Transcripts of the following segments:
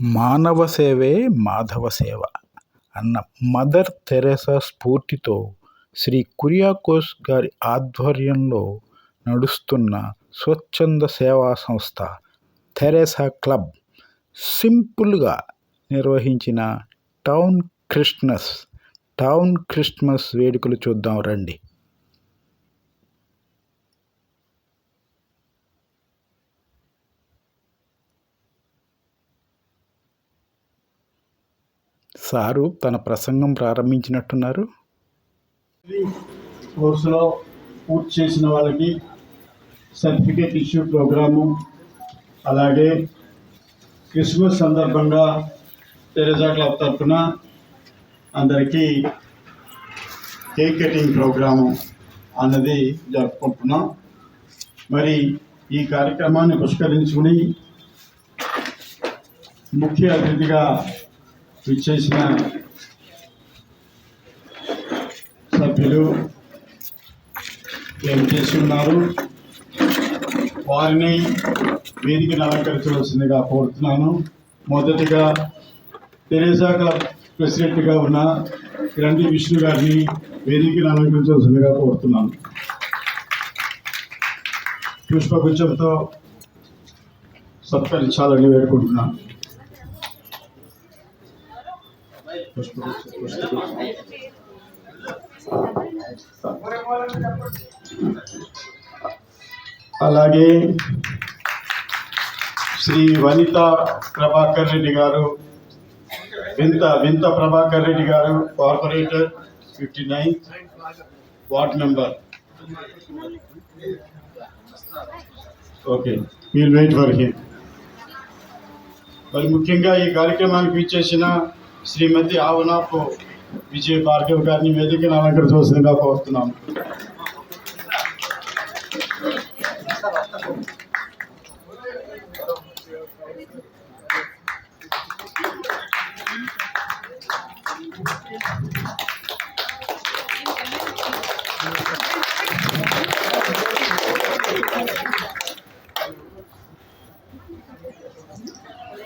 మానవ సేవే మాధవ సేవ అన్న మదర్ తెరెసా స్ఫూర్తితో శ్రీ కురియాకోస్ గారి ఆధ్వర్యంలో నడుస్తున్న స్వచ్ఛంద సేవా సంస్థ తెరేసా క్లబ్ సింపుల్గా నిర్వహించిన టౌన్ క్రిస్మస్ టౌన్ క్రిస్మస్ వేడుకలు చూద్దాం రండి. సారు తన ప్రసంగం ప్రారంభించినట్టున్నారు. కోర్సులో పూర్తి చేసిన వాళ్ళకి సర్టిఫికేట్ ఇష్యూ ప్రోగ్రాము అలాగే క్రిస్మస్ సందర్భంగా తెరజా క్లబ్ తరఫున అందరికీ కేక్ కటింగ్ ప్రోగ్రాము అన్నది జరుపుకుంటున్నాం. మరి ఈ కార్యక్రమాన్ని పుష్కరించుకుని ముఖ్య అతిథిగా విచ్చేసిన సభ్యులు ఏం చేసి ఉన్నారు వారిని వేదికను అలంకరించవలసిందిగా కోరుతున్నాను. మొదటిగా తెరేసా క్లబ్ ప్రెసిడెంట్గా ఉన్న గ్రంథి విష్ణు గారిని వేదికను అలంకరించవలసిందిగా కోరుతున్నాను. పుష్పగుచ్చంతో సత్కరించాలని వేడుకుంటున్నాను. అలాగే శ్రీ వనిత ప్రభాకర్ రెడ్డి గారు వింత వింత ప్రభాకర్ రెడ్డి గారు corporator fifty nine ward number. Okay మీరు వెయిట్ ఫర్ హిమ్ మరి ముఖ్యంగా ఈ కార్యక్రమానికి ఇచ్చేసిన శ్రీమతి ఆవనాపు విజయ భార్గవ్ గారిని వేదికను అలంకరించవలసిందిగా కోరుతున్నాము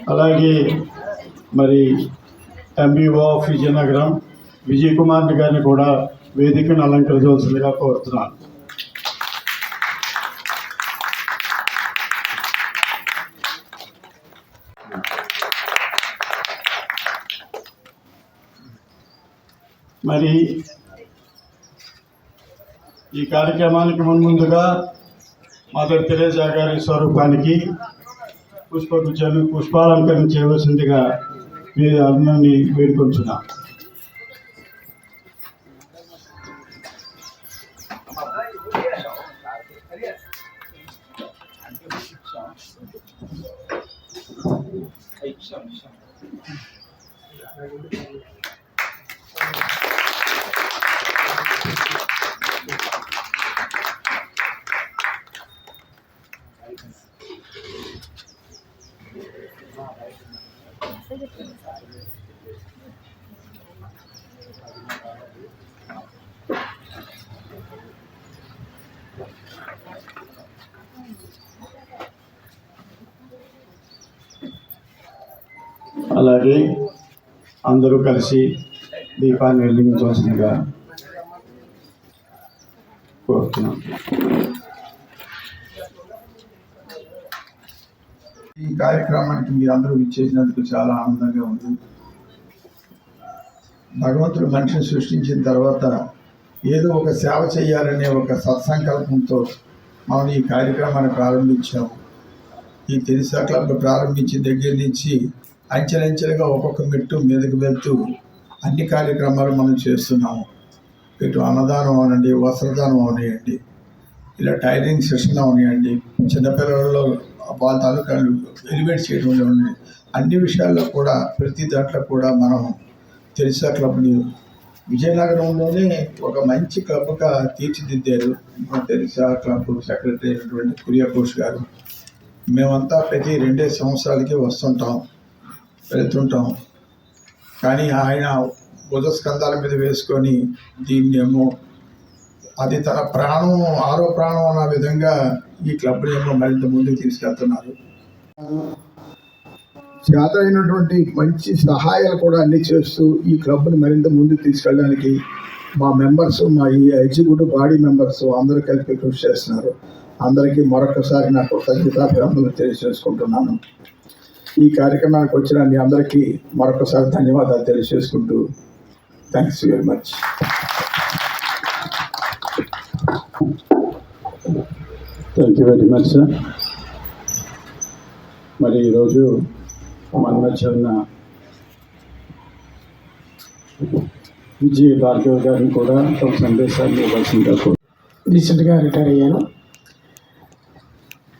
అలాగే మరి ఎంబీఓ ఆఫ్ విజయనగరం విజయ్ కుమార్ గారిని కూడా వేదికను అలంకరించవలసిందిగా కోరుతున్నాను. మరి ఈ కార్యక్రమానికి మున్ముందుగా మదర్ తెరేజా గారి స్వరూపానికి పుష్పగుచ్చాలు పుష్పాలంకరణ చేయవలసిందిగా మీరు అందరినీ వేడుకొంచున్నాం అలాగే అందరూ కలిసి దీపాన్ని వెలిగించవలసిందిగా కోరుతున్నాం. ఈ కార్యక్రమానికి మీరు అందరూ ఇచ్చేసినందుకు చాలా ఆనందంగా ఉంది. భగవంతుడు మనిషిని సృష్టించిన తర్వాత ఏదో ఒక సేవ చేయాలనే ఒక సత్సంకల్పంతో మనం ఈ కార్యక్రమాన్ని ప్రారంభించాము. ఈ తెలిసా క్లబ్ ప్రారంభించిన దగ్గర నుంచి అంచెలంచెలుగా ఒక్కొక్క మెట్టు మీదకి వెళ్తూ అన్ని కార్యక్రమాలు మనం చేస్తున్నాము. ఇటు అన్నదానం అవనండి వస్త్రదానం అవనియండి ఇలా టైలరింగ్ సెషన్ అవనియండి చిన్నపిల్లలలో వాళ్ళ తాలూకాలు ఎలివేట్ చేయడం ఉండండి అన్ని విషయాల్లో కూడా ప్రతి దాంట్లో కూడా మనం తెలిసా క్లబ్ని విజయనగరంలోనే ఒక మంచి క్లబ్గా తీర్చిదిద్దారు. మన తెలిసా క్లబ్ సెక్రటరీ అయినటువంటి కురియాకోష్ గారు. మేమంతా ప్రతి రెండే సంవత్సరాలకి వస్తుంటాం. వెళ్తుంటాం. కానీ ఆయన బుధస్కంధాల మీద వేసుకొని దీన్నేమో అది తన ప్రాణం ఆరో ప్రాణం అన్న విధంగా ఈ క్లబ్ని ఏమో మరింత ముందుకు తీసుకెళ్తున్నారు. చేతనైనటువంటి మంచి సహాయాలు కూడా అన్ని చేస్తూ ఈ క్లబ్ని మరింత ముందుకు తీసుకెళ్ళడానికి మా మెంబర్స్ మా ఈ ఎగ్జిక్యూటివ్ బాడీ మెంబర్స్ అందరూ కలిపి కృషి చేస్తున్నారు. అందరికీ మరొకసారి నాకు కృతజ్ఞతాభినందనలు తెలియజేసుకుంటున్నాను. ఈ కార్యక్రమానికి వచ్చిన మీ అందరికీ మరొకసారి ధన్యవాదాలు తెలియజేసుకుంటూ thanks very much thank you very much sir మరి ఈరోజు మన మధ్య ఉన్న విజయ్ భార్గవ్ గారిని కూడా ఒక సందేశాన్ని ఇవ్వాల్సిందిగా రీసెంట్గా రిటైర్ అయ్యాను.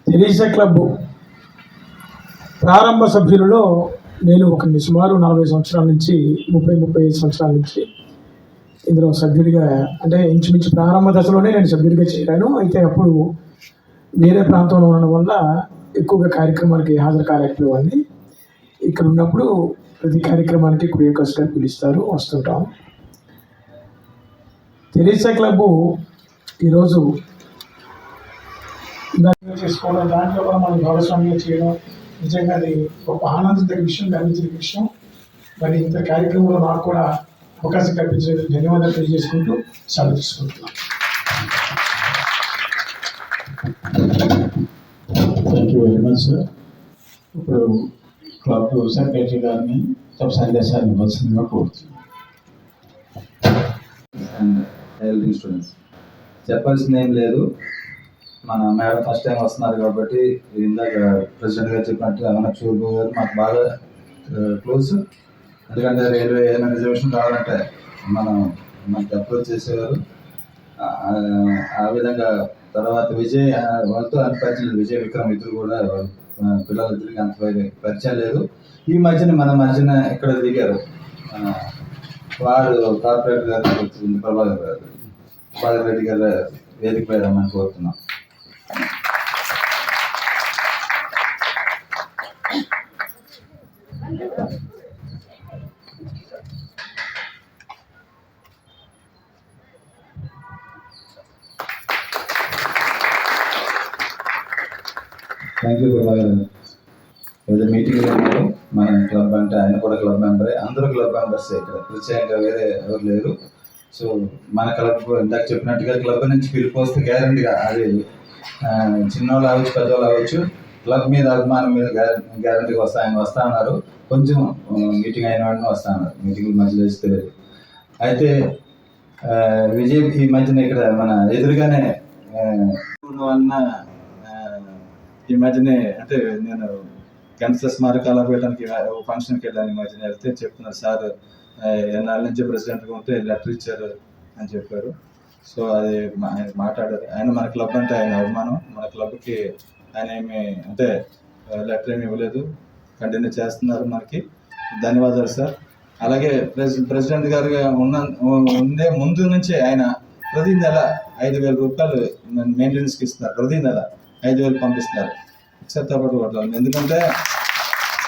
తెరీసా క్లబ్ ప్రారంభ సభ్యులలో నేను ఒక సుమారు నలభై సంవత్సరాల నుంచి ముప్పై ముప్పై ఐదు సంవత్సరాల నుంచి ఇందులో సభ్యుడిగా అంటే ఇంచుమించు ప్రారంభ దశలోనే నేను సభ్యుడిగా చేరాను. అయితే అప్పుడు వేరే ప్రాంతంలో ఉండడం వల్ల ఎక్కువగా కార్యక్రమానికి హాజరు కాలేకపోయేవాడిని. ఇక్కడ ఉన్నప్పుడు ప్రతి కార్యక్రమానికి కురియకస్ పిలుస్తారు వస్తుంటాం. తెరీసా క్లబ్ ఈరోజు చేసుకోవడం దాంట్లో కూడా మనం భాగస్వామ్యం చేయడం నిజంగా అది గొప్ప ఆనందించే విషయం గర్వించిన విషయం. మరి ఇంత కార్యక్రమంలో నాకు కూడా అవకాశం కల్పించినందుకు ధన్యవాదాలు తెలియజేసుకుంటూ సెలవు తీసుకుంటున్నాను thank you very much sir ఇప్పుడు క్లబ్ సెక్రటరీ గారిని తమ సందేశాన్ని ఇవ్వాల్సిందిగా కోరుతున్నాను అండ్ హెల్త్ స్టూడెంట్స్ చెప్పాల్సింది ఏం లేదు. మన మేడం ఫస్ట్ టైం వస్తున్నారు కాబట్టి ఇందాక ప్రెసిడెంట్ గారు చెప్పినట్టు ఏమైనా చూపు గారు మాకు బాగా క్లోజ్ ఎందుకంటే రైల్వే ఏమైనా రిజర్వేషన్ కావాలంటే మనం మనకి అప్రోచ్ చేసేవారు. ఆ, విధంగా తర్వాత విజయ్ వాళ్ళతో అంత పరిచయం విజయ్ విక్రమ్ ఇద్దరు కూడా పిల్లలు ఇద్దరికి పిల్లలిద్దరికి అంత పరిచయం లేదు. ఈ మధ్యన మన మధ్యన ఇక్కడ దిగారు. వారు కార్పొరేటర్ గారు ప్రభాకర్ గారు. ప్రభాకర్ రెడ్డి గారు వేదిక పోయి రమ్మని కోరుతున్నాం. థ్యాంక్ యూ ప్రభాకర్ ఏదో మీటింగ్ మన క్లబ్ అంటే ఆయన కూడా క్లబ్ మెంబరే అందరూ క్లబ్ మెంబర్స్ ఇక్కడ. ప్రత్యేకంగా వేరే ఎవరు లేరు. సో మన క్లబ్ ఇందాక చెప్పినట్టుగా క్లబ్ నుంచి పిలుపు వస్తే గ్యారంటీగా అది చిన్నవాళ్ళు అవ్వచ్చు పెద్దవాళ్ళు అవ్వచ్చు క్లబ్ మీద అభిమానం మీద గ్యారంటీగా వస్తా ఆయన వస్తా ఉన్నారు కొంచెం మీటింగ్ అయిన వాడిని వస్తా ఉన్నారు మీటింగ్ మధ్యలో తెలియదు. అయితే విజయ్ ఈ మధ్యన ఇక్కడ మన ఎదురుగానే అన్న ఈ మధ్యనే అంటే నేను క్యాన్సర్ స్మారకాల వెళ్ళడానికి ఒక ఫంక్షన్కి వెళ్ళాను ఈ మధ్యన వెళ్తే చెప్తున్నారు సార్ ఎన్నాళ్ళ నుంచి ప్రెసిడెంట్గా ఉంటే లెటర్ ఇచ్చారు అని చెప్పారు. సో అది ఆయన మాట్లాడారు. ఆయన మన క్లబ్ అంటే ఆయన అభిమానం. మన క్లబ్కి ఆయన ఏమి అంటే లెటర్ ఏమి ఇవ్వలేదు. కంటిన్యూ చేస్తున్నారు మనకి. ధన్యవాదాలు సార్. అలాగే ప్రెసి ప్రెసిడెంట్ గారు ఉన్న ఉండే ముందు నుంచి ఆయన ప్రతి నెల ఐదు వేల రూపాయలు మెయింటెనెన్స్కి ఇస్తున్నారు ప్రతి నెల. ఐదు వేలు పంపిస్తారు. పంపిస్తున్నారు చెత్తపట్టు కొట్టాలి ఎందుకంటే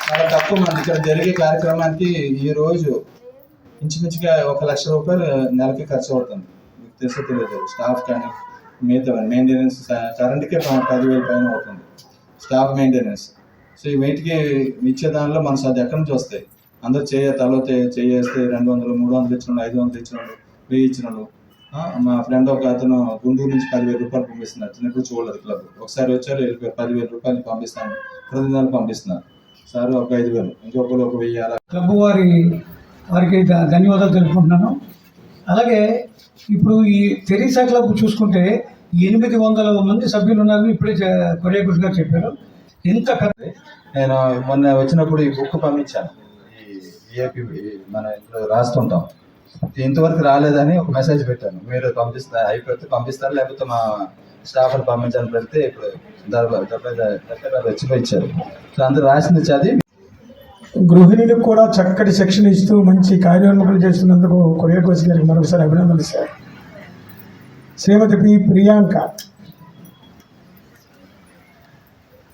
చాలా తక్కువ మంది. ఇక్కడ జరిగే కార్యక్రమానికి ఈరోజు ఇంచుమించుగా ఒక లక్ష రూపాయలు నెలకి ఖర్చు అవుతుంది. మీకు తెలిసే తెలియదు. స్టాఫ్ కానీ మిగతా మెయింటెనెన్స్ కరెంట్కే పదివేల పైన అవుతుంది. స్టాఫ్ మెయింటెనెన్స్ సో ఈ వెయిట్కి ఇచ్చే దానిలో మన అది ఎక్కడి నుంచి వస్తాయి? అందరూ చేయ తలో చేయేస్తే రెండు వందలు మూడు వందలు ఇచ్చిన ఐదు వందలు ఇచ్చిన వాళ్ళు వెయ్యి ఇచ్చిన మా ఫ్రెండ్ ఒక అతను గుంటూరు నుంచి పదివేల రూపాయలు పంపిస్తున్నారు చిన్నప్పుడు చూడలేదు క్లబ్ ఒకసారి వచ్చారు వెళ్ళిపోయారు పదివేల రూపాయలు పంపిస్తాను. ప్రతి నెల పంపిస్తున్నారు సార్ ఒక ఐదు వేలు. ఇంకొకరు ఒక వెయ్యి అలా. క్లబ్ వారి వారికి ధన్యవాదాలు తెలుపుకుంటున్నాను. అలాగే ఇప్పుడు ఈ తెరీసా క్లబ్ చూసుకుంటే ఎనిమిది వందల మంది సభ్యులు ఉన్నారని ఇప్పుడే కొరియాకుస్ గారు చెప్పారు. ఎంత పెద్ద నేను మొన్న వచ్చినప్పుడు ఈ బుక్ పంపించాను. ఈ ఏపీ మన ఇంట్లో రాస్తుంటాం. ఇంతవరకు రాలేదని ఒక మెసేజ్ పెట్టాను. మీరు పంపిస్తా అయిపోతే పంపిస్తారు? లేకపోతే మా స్టాఫ్ పంపించాలని పెడితే ఇప్పుడు దర్బా- ఇచ్చారు. సో అందరు రాసింది చదివి గృహిణులకు కూడా చక్కటి శిక్షణ ఇస్తూ మంచి కార్యోన్ముఖులు చేస్తున్నందుకు కొరియాకోస్ గారికి మరొకసారి అభినందనలు sir. Shrimati P Priyanka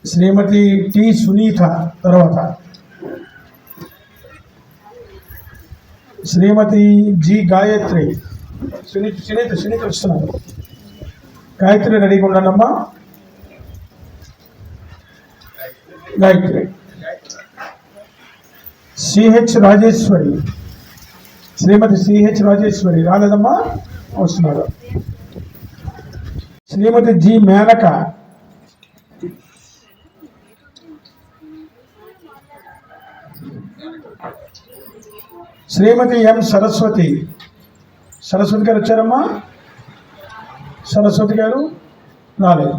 Shrimati T Sunitha తర్వాత శ్రీమతి జి గాయత్రి. సునీత సునీత సునీత వస్తున్నారు. గాయత్రి రెడీగా ఉండనమ్మా గాయత్రి. సిహెచ్ రాజేశ్వరి. శ్రీమతి సిహెచ్ రాజేశ్వరి రాలేదమ్మా? వస్తున్నారు. శ్రీమతి జి మేనక. శ్రీమతి ఎం సరస్వతి. సరస్వతి గారు వచ్చారమ్మా? సరస్వతి గారు రాలేదు.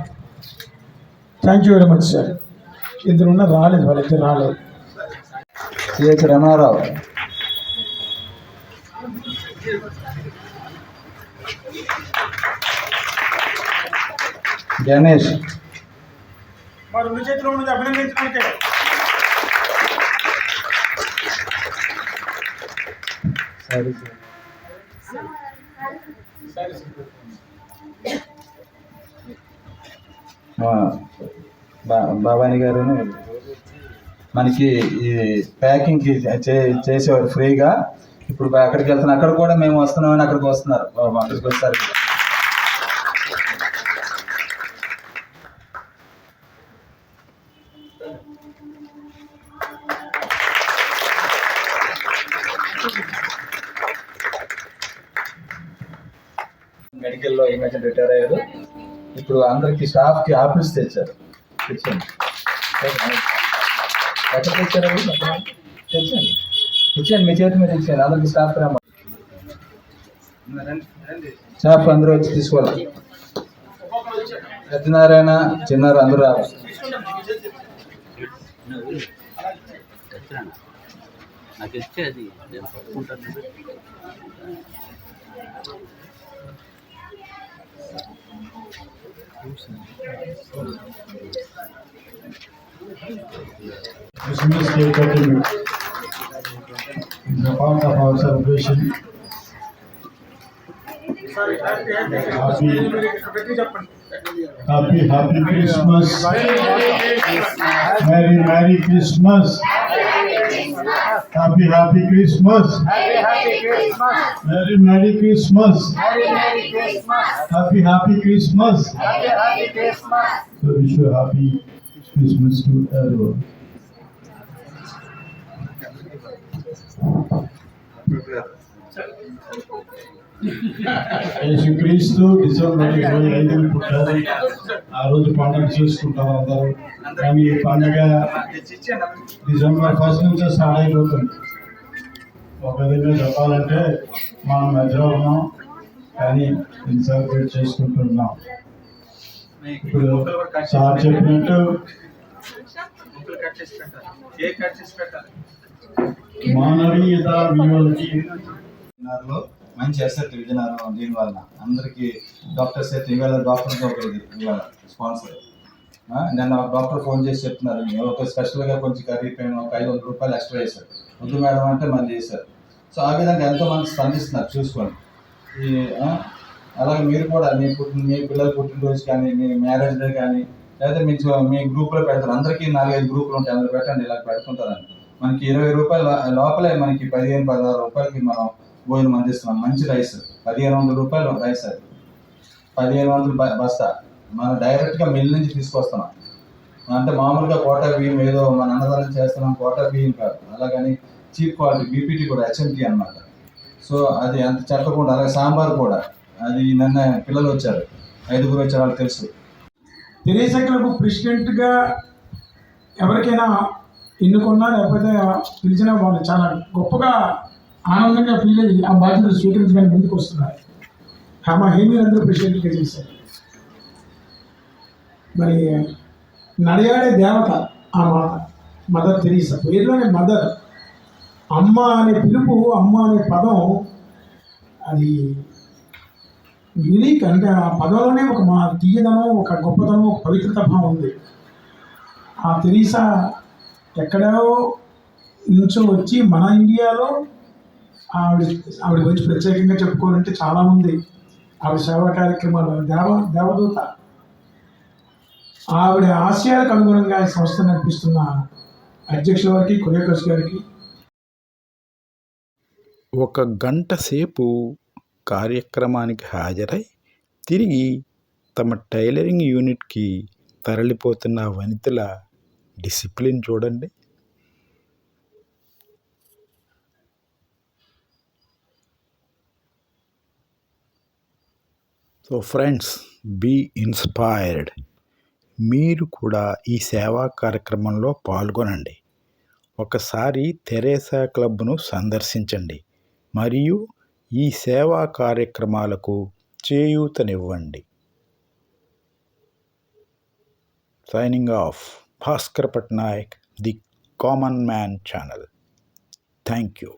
Thank you very much sir ఇద్దరు ఉన్న రాలేదు వాళ్ళిద్దరు రాలేదు. సిహెచ్ రమణారావు గణేష్. మా రెండు చేతిలో ఉన్నది అభినందించడానికి. ఆ, బా- భవానీ గారు మనకి ఈ ప్యాకింగ్ చేసేవారు ఫ్రీగా. ఇప్పుడు అక్కడికి వెళ్తున్నా అక్కడ కూడా మేము వస్తున్నామని అక్కడికి వస్తున్నారు. అక్కడికి వస్తారు. మెడికల్లో ఈ మధ్య రిటైర్ అయ్యారు. ఇప్పుడు అందరికి స్టాఫ్కి ఆఫీస్ తెచ్చారు. తెచ్చండి ఎక్కడ తెచ్చారు అవి? తెచ్చండి ఇచ్చేయండి మీ చేతి మీద తెచ్చండి అందరికి స్టాఫ్ రమ్మ స్టాఫ్ అందరూ వచ్చి తీసుకోవాలి. సత్యనారాయణ చిన్నారు అందరూ రావాలి. నాకు ఇచ్చేది నేను Christmas Day Cutting is a part of our celebration. Happy, happy, happy Christmas. Merry, Merry Christmas. Merry Christmas. Happy, happy Christmas. Happy Happy Christmas. Merry, Merry Christmas. Merry Merry Christmas. Happy, happy Christmas. Happy Happy Christmas. So wish you a happy Christmas to everyone. యేసుక్రీస్తు December ఇరవై ఐదున పుట్టారు ఆ రోజు పండుగ చేసుకుంటారు అందరూ. కానీ ఈ పండుగ డిసెంబర్ ఫస్ట్ నుంచే స్టార్ట్ అయిపోతుంది. ఒక విధంగా చెప్పాలంటే మనం మధ్యలో ఉన్నాం కానీ సెలబ్రేట్ చేసుకుంటున్నాం. ఇప్పుడు సార్ చెప్పినట్టు మానవీయత విలువలకి మంచి అసెట్ విజయనగరం దీని వలన? అందరికి డాక్టర్స్ అయితే ఇవాళ డాక్టర్స్ ఒకటి ఇవాళ స్పాన్సర్. ఆ, నిన్న డాక్టర్ ఫోన్ చేసి చెప్తున్నారు ఒక స్పెషల్గా కొంచెం కర్రీ పెయిన్ ఒక ఐదు వందల రూపాయలు ఎక్స్ట్రా చేశారు. వద్దు మేడం అంటే మళ్ళీ చేశారు. సో ఆ విధంగా ఎంతో మంది స్పందిస్తున్నారు చూసుకోండి. ఈ అలాగే మీరు కూడా మీ పుట్టిన మీ పిల్లల పుట్టినరోజు కానీ మీ మ్యారేజ్ డే కానీ లేదా మీ మీ గ్రూప్లో పెడతారు. అందరికీ నాలుగైదు గ్రూపులు ఉంటాయి అందులో పెట్టండి ఇలా పెడుతుంటారండి. మనకి ఇరవై రూపాయల లోపలే మనకి పదిహేను పదహారు రూపాయలకి మనం భోజనం అందిస్తున్నాం. మంచి రైస్. పదిహేను వందల రూపాయలు రైస్ అది. పదిహేను వందలు బ- బస్తా. మనం డైరెక్ట్గా మిల్ నుంచి తీసుకొస్తున్నాం. అంటే మామూలుగా కోటా బియ్యం ఏదో మన అన్నదానం చేస్తున్నాం. కోటా బియ్యం కాదు. అలాగని చీప్ క్వాలిటీ బీపీటీ కూడా హెచ్ఎంటీ అన్నమాట. సో అది అంత చెప్పకుండా అలాగే సాంబార్ కూడా. అది నిన్న పిల్లలు వచ్చారు. ఐదుగురు వచ్చారు వాళ్ళకి తెలుసు. తెరేసా క్లబ్ ప్రెసిడెంట్గా ఎవరికైనా ఎన్నుకున్నా లేకపోతే పిలిచినా వాళ్ళు చాలా గొప్పగా ఆనందంగా ఫీల్ అయ్యి ఆ బాధ్యతను స్వీకరించడానికి ముందుకు వస్తున్నారు. మా హేమీ అందరూ ప్రెసిడెంట్గా చేశారు? మరి నడయాడే దేవత ఆ మాట మదర్ తెరీసా పేరులోనే మదర్ అమ్మ అనే పిలుపు అమ్మ అనే పదం అది యూనిక్ అంటే ఆ పదంలోనే ఒక మా తీయదనం ఒక గొప్పతనం ఒక పవిత్రత భావం ఉంది. ఆ తెరీసా ఎక్కడో నుంచో వచ్చి మన ఇండియాలో ఆవిడ ఆవిడ గురించి ప్రత్యేకంగా చెప్పుకోవాలంటే చాలా ఉంది ఆవిడ సేవా కార్యక్రమాలు దేవ దేవదూత. ఆవిడ ఆశయాలకు అనుగుణంగా ఈ సంస్థ నడిపిస్తున్న అధ్యక్షుల వారికి కొరియోకస్ గారికి. ఒక గంట సేపు కార్యక్రమానికి హాజరై తిరిగి తమ టైలరింగ్ యూనిట్కి తరలిపోతున్న వనితల డిసిప్లిన్ చూడండి. So friends be inspired. మీరు కూడా ఈ సేవా కార్యక్రమంలో పాల్గొనండి. ఒకసారి తెరేసా క్లబ్ను సందర్శించండి. మరియు ఈ సేవా కార్యక్రమాలకు చేయూతనివ్వండి. Signing off. Bhaskar Patnaik the common man channel. Thank you